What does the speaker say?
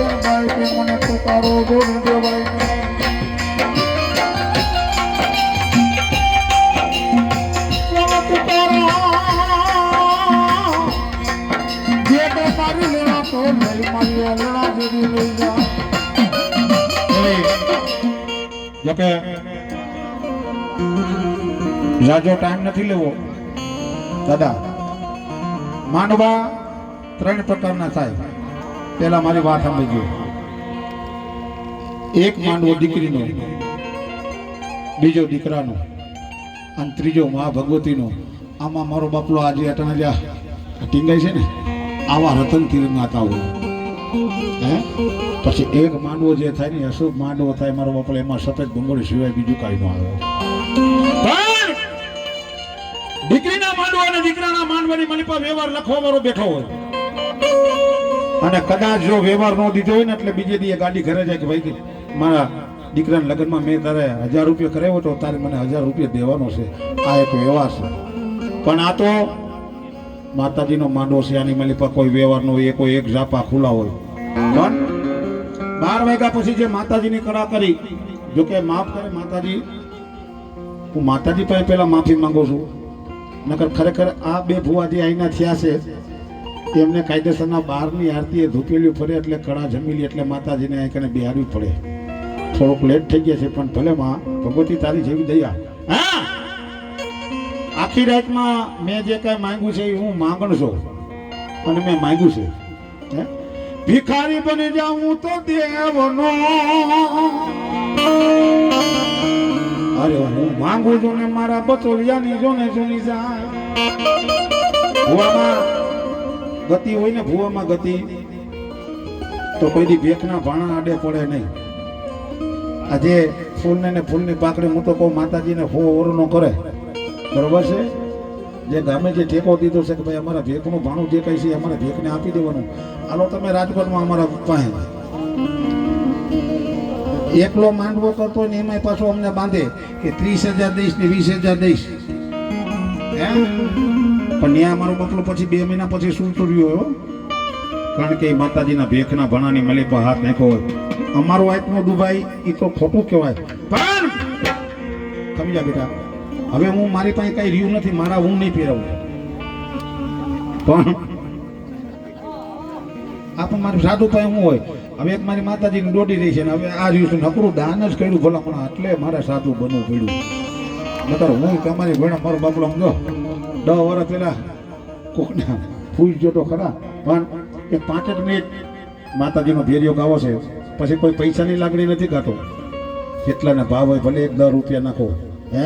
ચિંતનભાઈ તું મને પોતારો ગોવિંદભાઈ જોકે રાજો ટાઈમ નથી લેવો. દાદા માનવા ત્રણ પ્રકારના થાય. પેલા મારી વાત સમજો એક માંડવો દીકરીનો, બીજો દીકરાનો, અને ત્રીજો મા ભગવતીનો આમાં મારો બાપલો આજે અટાણા ટીંગાય છે ને, આવા રતન તીરના હોય. હે? પછી એક માંડવો જે થાય ને, અશુભ માંડવો થાય, મારો બાપલો એમાં સફેદ ભંગોળી સિવાય બીજું કાંઈ ન આવે. દીકરીના માંડવા અને દીકરાના માંડવાની મને પાસે વ્યવહાર લખવા વાળો બેઠો હોય. અને કદાચ જો વ્યવહાર ન દીધો હોય ને એટલે બીજે દીએ ગાડી ઘરે જાય કે ભાઈ મારા દીકરાના લગ્નમાં મેં તારે હજાર રૂપિયા કરાવ્યો તો તારે મને હજાર રૂપિયા દેવાનો છે. આ એક વ્યવહાર છે. પણ આ તો માતાજીનો માંડો છે આની મળી પર કોઈ વ્યવહાર ન હોય કોઈ એક ઝાપા ખુલ્લા હોય. પણ બાર વાગ્યા પછી જે માતાજીની કળા કરી જોકે માફ કરે માતાજી, હું માતાજી પાસે પહેલાં માફી માંગુ છું. નકર ખરેખર આ બે ભુવાજી અહીંના થયા છે. એમને કાયદેસરના બહારની આરતીએ ધૂપેલી ફરે એટલે કળા જમીલી એટલે માતાજીને અહીં કને બિહારવી પડે. થોડુંક લેટ થઈ ગયા છે, પણ ભલે માં ભગવતી તારી જેવી દયા. હા! આખી રાતમાં મેં જે કાંઈ માંગ્યું છે એ હું માંગણ છું. અને મેં માંગ્યું છે? ભિખારી બની જાઉં તો દેવનો. અરે હું માંગુ છું ને મારા બચોલિયાની જોને જોની જાય ગતિ હોય ને ભૂવામાં ગતિ, તો કોઈ ભેખના ભાણા આડે પડે નહીં. આજે ફૂલને ને ફૂલની પાકડી હું તો કહું માતાજીને હો ઓરનો કરે. બરોબર છે? જે ગામે જે ટેકો દીધો છે કે ભાઈ અમારા ભેખનું ભાણું જે કઈ છે અમારે ભેખને આપી દેવાનું. હાલો તમે રાજકોટમાં અમારા પાસે. એકલો માંડવો કરતો ને એમાંય પાછો અમને બાંધે કે ત્રીસ હજાર દઈશ ને વીસ હજાર દઈશ? પણ ત્યાં મારો બકલો પછી બે મહિના પછી શું રહ્યો હો? કારણ કે માતાજીના ભેખના ભણાની મલી પર હાથ નાખ્યો હોય. અમારો આત્મો દુભાઈ એ તો ખોટું કહેવાય. પણ સમજ્યા બેટા? હવે હું મારી પાસે કઈ રહ્યું નથી, મારા હું નહીં પહેરવું. પણ આ પણ મારું સાધુ પાસે હું હોય. હવે એક મારી માતાજીને દોડી રહી છે ને હવે આ રહ્યું છે નકરું દાન જ કર્યું ભલા પણ એટલે મારે સાધુ બનવું પડ્યું. નકર હું તમારી ભણા મારો બાપડો સમજો. દસ વર્ષ પહેલાં કોકને ફૂલ જોતો ખરા, પણ એ પાંચ જ મિનિટ માતાજીનો ભેરિયો ગાવો છે. પછી કોઈ પૈસાની લાગણી નથી ગાતો. કેટલાના ભાવ હોય ભલે એક દસ રૂપિયા નાખો, હે?